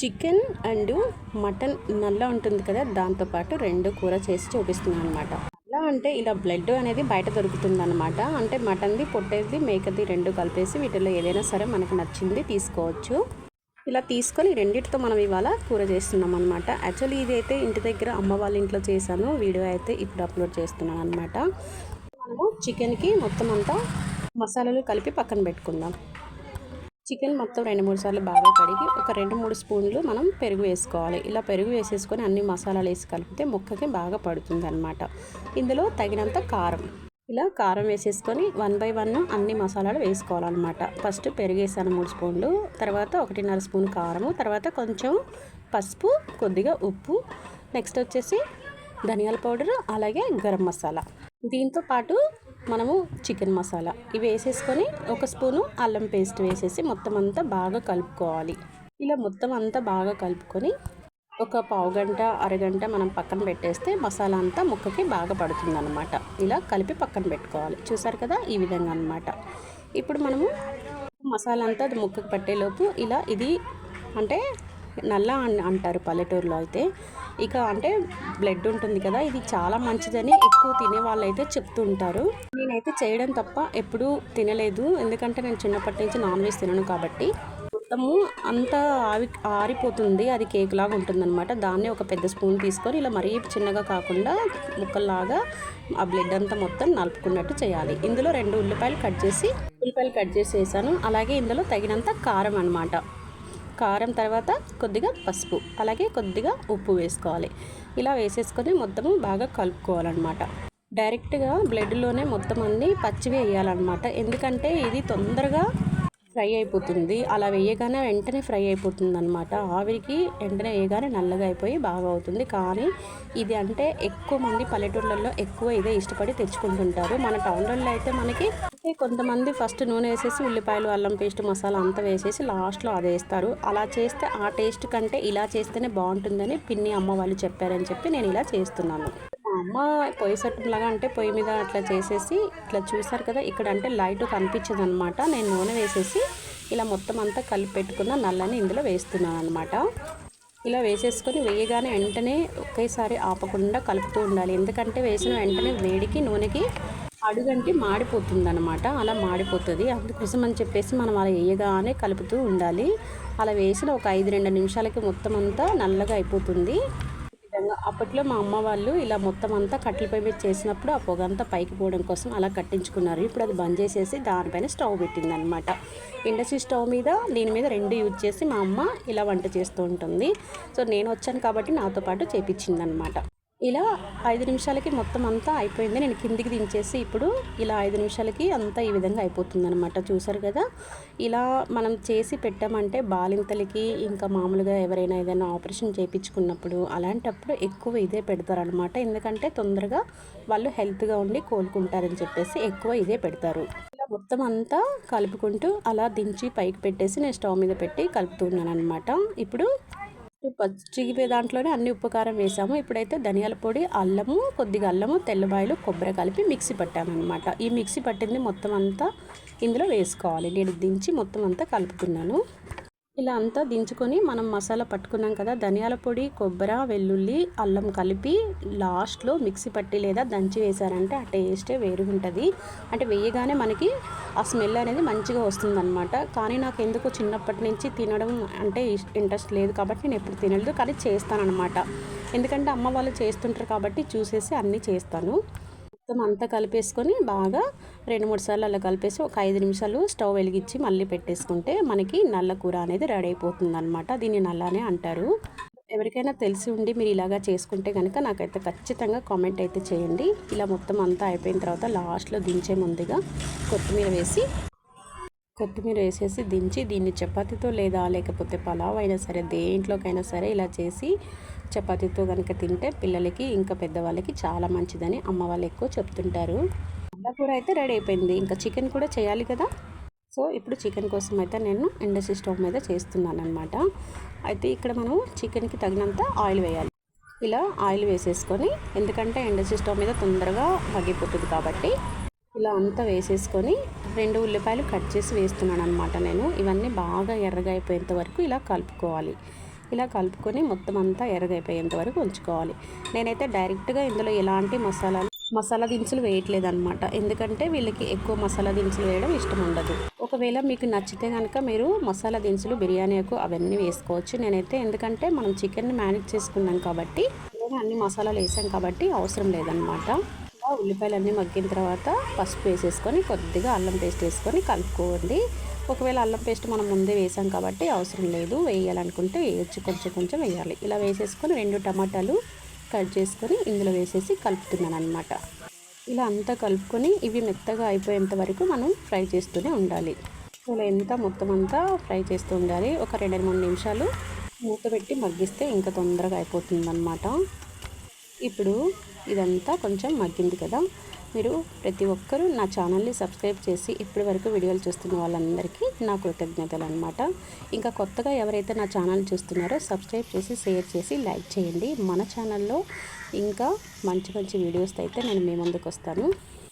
Chicken and mutton నల్ల ఉంటుంది కదా దాంతోపాటు రెండు కూర చేసి చూపిస్తున్నాను అనమాట ఎలా అంటే ఇలా బ్లడ్ అనేది బయట దొరుకుతుంది అనమాట అంటే మటన్ది పొట్టేది మేకది రెండు కలిపేసి వీటిలో ఏదైనా సరే మనకు నచ్చింది తీసుకోవచ్చు. ఇలా తీసుకొని రెండింటితో మనం ఇవాళ కూర చేస్తున్నాం అనమాట యాక్చువల్లీ ఇది అయితే ఇంటి దగ్గర అమ్మ వాళ్ళ ఇంట్లో చేశాను. వీడియో అయితే ఇప్పుడు అప్లోడ్ చేస్తున్నాను అనమాట మనము చికెన్కి మొత్తం అంతా మసాలాలు కలిపి పక్కన పెట్టుకుందాం. చికెన్ మొత్తం రెండు మూడు సార్లు బాగా కడిగి ఒక రెండు మూడు స్పూన్లు మనం పెరుగు వేసుకోవాలి. ఇలా పెరుగు వేసేసుకొని అన్ని మసాలాలు వేసి కలిపితే ముక్కకి బాగా పడుతుంది అనమాట ఇందులో తగినంత కారం. ఇలా కారం వేసేసుకొని వన్ బై వన్ అన్ని మసాలాలు వేసుకోవాలన్నమాట. ఫస్ట్ పెరుగు వేసాను మూడు స్పూన్లు తర్వాత ఒకటిన్నర స్పూన్ కారము తర్వాత కొంచెం పసుపు కొద్దిగా ఉప్పు నెక్స్ట్ వచ్చేసి ధనియాల పౌడర్ అలాగే గరం మసాలా. దీంతో పాటు మనము చికెన్ మసాలా. ఇవి వేసేసుకొని ఒక స్పూను అల్లం పేస్ట్ వేసేసి మొత్తం అంతా బాగా కలుపుకోవాలి. ఇలా మొత్తం అంతా బాగా కలుపుకొని ఒక పావు గంట అరగంట మనం పక్కన పెట్టేస్తే మసాలా అంతా ముక్కకి బాగా పడుతుందన్నమాట. ఇలా కలిపి పక్కన పెట్టుకోవాలి. చూసారు కదా? ఈ విధంగా అనమాట ఇప్పుడు మనము మసాలా అంతా అది ముక్కకి పట్టేలోపు ఇలా ఇది అంటే నల్ల అన్- అంటారు పల్లెటూరులో అయితే. ఇక అంటే బ్లడ్ ఉంటుంది కదా? ఇది చాలా మంచిదని ఎక్కువ తినే వాళ్ళు అయితే చెప్తూ ఉంటారు నేనైతే చేయడం తప్ప ఎప్పుడూ తినలేదు. ఎందుకంటే నేను చిన్నప్పటి నుంచి నాన్ వెజ్ తినను కాబట్టి. మొత్తము అంతా ఆవి ఆరిపోతుంది. అది కేక్ లాగా ఉంటుంది అనమాట దాన్ని ఒక పెద్ద స్పూన్ తీసుకొని ఇలా మరీ చిన్నగా కాకుండా ముక్కల్లాగా ఆ బ్లడ్ అంతా మొత్తం నలుపుకున్నట్టు చేయాలి. ఇందులో రెండు ఉల్లిపాయలు కట్ చేసి ఉల్లిపాయలు కట్ చేసి వేసాను అలాగే ఇందులో తగినంత కారం అనమాట కారం తర్వాత కొద్దిగా పసుపు అలాగే కొద్దిగా ఉప్పు వేసుకోవాలి. ఇలా వేసేసుకొని మొత్తము బాగా కలుపుకోవాలన్నమాట. డైరెక్ట్గా బ్లడ్లోనే మొత్తం అన్ని పచ్చివి వేయాలన్నమాట. ఎందుకంటే ఇది తొందరగా ఫ్రై అయిపోతుంది. అలా వేయగానే వెంటనే ఫ్రై అయిపోతుంది అనమాట ఆవిరికి వెంటనే వేయగానే నల్లగా అయిపోయి బాగా అవుతుంది. కానీ ఇది అంటే ఎక్కువ మంది పల్లెటూర్లలో ఎక్కువ ఇదే ఇష్టపడి తెచ్చుకుంటుంటారు. మన టౌన్లలో అయితే మనకి కొంతమంది ఫస్ట్ నూనె వేసేసి ఉల్లిపాయలు అల్లం పేస్ట్ మసాలా అంతా వేసేసి లాస్ట్లో అది వేస్తారు. అలా చేస్తే ఆ టేస్ట్ కంటే ఇలా చేస్తేనే బాగుంటుందని పిన్ని అమ్మ వాళ్ళు చెప్పారని చెప్పి నేను ఇలా చేస్తున్నాను. అమ్మ పొయ్యి లాగా అంటే పొయ్యి మీద అట్లా చేసేసి ఇట్లా చూసారు కదా ఇక్కడ అంటే లైట్ కనిపించదు అనమాట నేను నూనె వేసేసి ఇలా మొత్తం అంతా కలిపి పెట్టుకున్న నల్లని ఇందులో వేస్తున్నాను అనమాట ఇలా వేసేసుకొని వేయగానే వెంటనే ఒకేసారి ఆపకుండా కలుపుతూ ఉండాలి. ఎందుకంటే వేసిన వెంటనే వేడికి నూనెకి అడుగంటి మాడిపోతుంది అనమాట అలా మాడిపోతుంది. అందుకోసం అని చెప్పేసి మనం అలా వేయగానే కలుపుతూ ఉండాలి. అలా వేసిన ఒక ఐదు రెండు నిమిషాలకి మొత్తం అంతా నల్లగా అయిపోతుంది. విధంగా అప్పట్లో మా అమ్మ వాళ్ళు ఇలా మొత్తం అంతా కట్టెల పొయ్యి మీద చేసినప్పుడు ఆ పొగ అంతా పైకి పోవడం కోసం అలా కట్టించుకున్నారు. ఇప్పుడు అది బంద్ చేసేసి దానిపైన స్టవ్ పెట్టింది అనమాట ఇండస్ట్రీ స్టవ్ మీద దీని మీద రెండు యూజ్ చేసి మా అమ్మ ఇలా వంట చేస్తూ ఉంటుంది. సో నేను వచ్చాను కాబట్టి నాతో పాటు చేపించింది అనమాట ఇలా ఐదు నిమిషాలకి మొత్తం అంతా అయిపోయింది. నేను కిందికి దించేసి ఇప్పుడు ఇలా ఐదు నిమిషాలకి అంతా ఈ విధంగా అయిపోతుంది అనమాట చూసారు కదా? ఇలా మనం చేసి పెట్టామంటే బాలింతలకి ఇంకా మామూలుగా ఎవరైనా ఏదైనా ఆపరేషన్ చేయించుకున్నప్పుడు అలాంటప్పుడు ఎక్కువ ఇదే పెడతారనమాట ఎందుకంటే తొందరగా వాళ్ళు హెల్త్గా ఉండి కోలుకుంటారని చెప్పేసి ఎక్కువ ఇదే పెడతారు. ఇలా మొత్తం అంతా కలుపుకుంటూ అలా దించి పైకి పెట్టేసి నేను స్టవ్ మీద పెట్టి కలుపుతున్నాను అనమాట ఇప్పుడు పచ్చిగిపోయే దాంట్లోనే అన్ని ఉపకారం వేసాము. ఇప్పుడైతే ధనియాల పొడి అల్లము కొద్దిగా అల్లము తెల్లబాయలు కొబ్బరి కలిపి మిక్సీ పట్టాను అనమాట ఈ మిక్సీ పట్టింది మొత్తం అంతా ఇందులో వేసుకోవాలి. నేను దించి మొత్తం అంతా కలుపుతున్నాను ఇలా అంతా దించుకొని మనం మసాలా పట్టుకున్నాం కదా ధనియాల పొడి కొబ్బరి వెల్లుల్లి అల్లం కలిపి లాస్ట్లో మిక్సీ పట్టి లేదా దంచి వేశారంటే ఆ టేస్టే వేరుగా ఉంటుంది అంటే వేయగానే మనకి ఆ స్మెల్ అనేది మంచిగా వస్తుందన్నమాట. కానీ నాకు ఎందుకో చిన్నప్పటి నుంచి తినడం అంటే ఇంట్రెస్ట్ లేదు కాబట్టి నేను ఎప్పుడు తినలేదు కానీ చేస్తానన్నమాట. ఎందుకంటే అమ్మ వాళ్ళు చేస్తుంటారు కాబట్టి చూసేసి అన్నీ చేస్తాను. మొత్తం అంతా కలిపేసుకొని బాగా రెండు మూడు సార్లు అలా కలిపేసి ఒక ఐదు నిమిషాలు స్టవ్ వెలిగించి మళ్ళీ పెట్టేసుకుంటే మనకి నల్ల కూర అనేది రెడీ అయిపోతుంది అనమాట దీన్ని నల్లనే అంటారు. ఎవరికైనా తెలిసి ఉండి మీరు ఇలాగా చేసుకుంటే కనుక నాకైతే ఖచ్చితంగా కామెంట్ అయితే చేయండి. ఇలా మొత్తం అంతా అయిపోయిన తర్వాత లాస్ట్లో దించే ముందుగా కొత్తిమీర వేసి కొత్తిమీర వేసేసి దించి దీన్ని చపాతీతో లేదా లేకపోతే పలావ్ అయినా సరే దేంట్లోకైనా సరే ఇలా చేసి చపాతీతో కనుక తింటే పిల్లలకి ఇంకా పెద్దవాళ్ళకి చాలా మంచిదని అమ్మ వాళ్ళు ఎక్కువ చెప్తుంటారు. అలా కూర అయితే రెడీ అయిపోయింది. ఇంకా చికెన్ కూడా చేయాలి కదా. సో ఇప్పుడు చికెన్ కోసం అయితే నేను ఇండస్ట్రీ స్టవ్ మీద చేస్తున్నాను అనమాట అయితే ఇక్కడ మనం చికెన్కి తగినంత ఆయిల్ వేయాలి. ఇలా ఆయిల్ వేసేసుకొని ఎందుకంటే ఇండస్ట్రీ స్టవ్ మీద తొందరగా మగ్గిపోతుంది కాబట్టి ఇలా అంతా వేసేసుకొని రెండు ఉల్లిపాయలు కట్ చేసి వేస్తున్నాను అనమాట నేను. ఇవన్నీ బాగా ఎర్రగా అయిపోయేంత వరకు ఇలా కలుపుకోవాలి. ఇలా కలుపుకొని మొత్తం అంతా ఎర్రగైపోయేంత వరకు ఉంచుకోవాలి. నేనైతే డైరెక్ట్గా ఇందులో ఎలాంటి మసాలా మసాలా దినుసులు వేయట్లేదు అనమాట ఎందుకంటే వీళ్ళకి ఎక్కువ మసాలా దినుసులు వేయడం ఇష్టం ఉండదు. ఒకవేళ మీకు నచ్చితే కనుక మీరు మసాలా దినుసులు బిర్యానీకు అవన్నీ వేసుకోవచ్చు. నేనైతే ఎందుకంటే మనం చికెన్ని మేనేజ్ చేసుకున్నాం కాబట్టి అన్ని మసాలాలు వేసాం కాబట్టి అవసరం లేదనమాట ఉల్లిపాయలన్నీ మగ్గిన తర్వాత పసుపు వేసేసుకొని కొద్దిగా అల్లం పేస్ట్ వేసుకొని కలుపుకోండి. ఒకవేళ అల్లం పేస్ట్ మనం ముందే వేసాం కాబట్టి అవసరం లేదు. వేయాలనుకుంటే వేయచ్చు. కొంచెం కొంచెం వేయాలి. ఇలా వేసేసుకొని రెండు టమాటాలు కట్ చేసుకొని ఇందులో వేసేసి కలుపుతున్నాను అనమాట ఇలా అంతా కలుపుకొని ఇవి మెత్తగా అయిపోయేంత వరకు మనం ఫ్రై చేస్తూనే ఉండాలి. ఇలా ఎంత మొత్తం అంతా ఫ్రై చేస్తూ ఉండాలి. ఒక రెండు మూడు నిమిషాలు మూత పెట్టి మగ్గిస్తే ఇంకా తొందరగా అయిపోతుంది ఇప్పుడు ఇదంతా కొంచెం మగ్గింది కదా. మీరు ప్రతి ఒక్కరూ నా ఛానల్ని సబ్స్క్రైబ్ చేసి ఇప్పటి వరకు వీడియోలు చూస్తున్న వాళ్ళందరికీ నా కృతజ్ఞతలు అనమాట ఇంకా కొత్తగా ఎవరైతే నా ఛానల్ చూస్తున్నారో సబ్స్క్రైబ్ చేసి షేర్ చేసి లైక్ చేయండి. మన ఛానల్లో ఇంకా మంచి మంచి వీడియోస్ అయితే నేను మీ ముందుకు వస్తాను.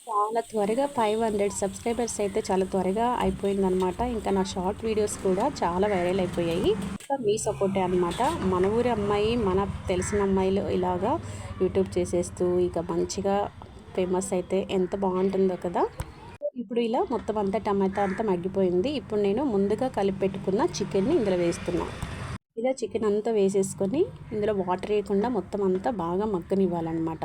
చాలా త్వరగా ఫైవ్ హండ్రెడ్ సబ్స్క్రైబర్స్ అయితే చాలా త్వరగా అయిపోయిందనమాట ఇంకా నా షార్ట్ వీడియోస్ కూడా చాలా వైరల్ అయిపోయాయి. ఇంకా మీ సపోర్టే అనమాట మన ఊరి అమ్మాయి మన తెలిసిన అమ్మాయిలు ఇలాగా యూట్యూబ్ చేసేస్తూ ఇక మంచిగా ఫేమస్ అయితే ఎంత బాగుంటుందో కదా. ఇప్పుడు ఇలా మొత్తం అంతా టమాటా అంతా మగ్గిపోయింది. ఇప్పుడు నేను ముందుగా కలిపి పెట్టుకున్న చికెన్ని ఇందులో వేస్తున్నాను ఇలా చికెన్ అంతా వేసేసుకొని ఇందులో వాటర్ వేయకుండా మొత్తం అంతా బాగా మగ్గనివ్వాలన్నమాట.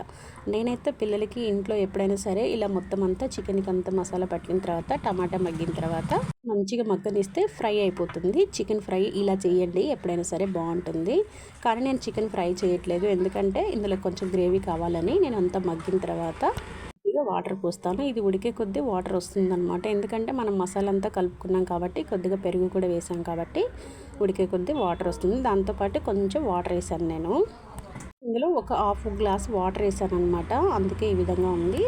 నేనైతే పిల్లలకి ఇంట్లో ఎప్పుడైనా సరే ఇలా మొత్తం అంతా చికెన్కి అంతా మసాలా పట్టిన తర్వాత టమాటా మగ్గిన తర్వాత మంచిగా మగ్గనిస్తే ఫ్రై అయిపోతుంది. చికెన్ ఫ్రై ఇలా చేయండి ఎప్పుడైనా సరే బాగుంటుంది. కానీ నేను చికెన్ ఫ్రై చేయట్లేదు. ఎందుకంటే ఇందులో కొంచెం గ్రేవీ కావాలని నేను అంతా మగ్గిన తర్వాత వాటర్ పోస్తాను. ఇది ఉడికే కొద్దీ వాటర్ వస్తుందన్నమాట. ఎందుకంటే మనం మసాలా అంతా కలుపుకున్నాం కాబట్టి కొద్దిగా పెరుగు కూడా వేసాం కాబట్టి ఉడికే కొద్దీ వాటర్ వస్తుంది. దాంతోపాటు కొంచెం వాటర్ వేసాను నేను. ఇందులో ఒక హాఫ్ గ్లాస్ వాటర్ వేసాను అనమాట అందుకే ఈ విధంగా ఉంది.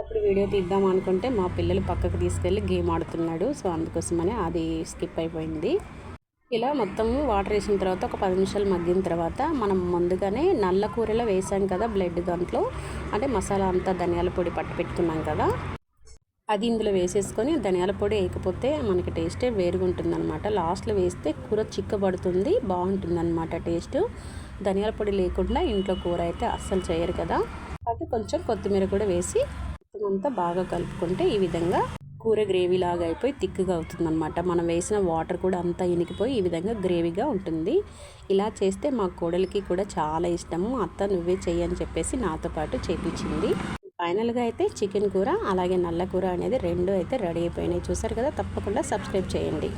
అప్పుడు వీడియో తీద్దాం అనుకుంటే మా పిల్లలు పక్కకు తీసుకెళ్ళి గేమ్ ఆడుతున్నాడు. సో అందుకోసమని అది స్కిప్ అయిపోయింది. ఇలా మొత్తం వాటర్ వేసిన తర్వాత ఒక పది నిమిషాలు మగ్గిన తర్వాత మనం ముందుగానే నల్ల కూరలో వేసాం కదా బ్లడ్ దాంట్లో. అంటే మసాలా అంతా ధనియాల పొడి పట్టు పెట్టుకున్నాం కదా. అది ఇందులో వేసేసుకొని ధనియాల పొడి వేయకపోతే మనకి టేస్టే వేరుగా ఉంటుందన్నమాట. లాస్ట్లో వేస్తే కూర చిక్కబడుతుంది బాగుంటుందన్నమాట టేస్ట్. ధనియాల పొడి లేకుండా ఇంట్లో కూర అయితే అస్సలు చేయరు కదా. అది కొంచెం కొత్తిమీర కూడా వేసి మొత్తం అంతా బాగా కలుపుకుంటే ఈ విధంగా కూర గ్రేవీ లాగా అయిపోయి థిక్గా అవుతుందన్నమాట. మనం వేసిన వాటర్ కూడా అంతా ఇనికిపోయి ఈ విధంగా గ్రేవీగా ఉంటుంది. ఇలా చేస్తే మా కోడలికి కూడా చాలా ఇష్టము అత్త నువ్వే చెయ్యని చెప్పేసి నాతో పాటు చేపించింది. ఫైనల్గా అయితే చికెన్ కూర అలాగే నల్ల కూర అనేది రెండు అయితే రెడీ అయిపోయినాయి. చూసారు కదా? తప్పకుండా సబ్స్క్రైబ్ చేయండి.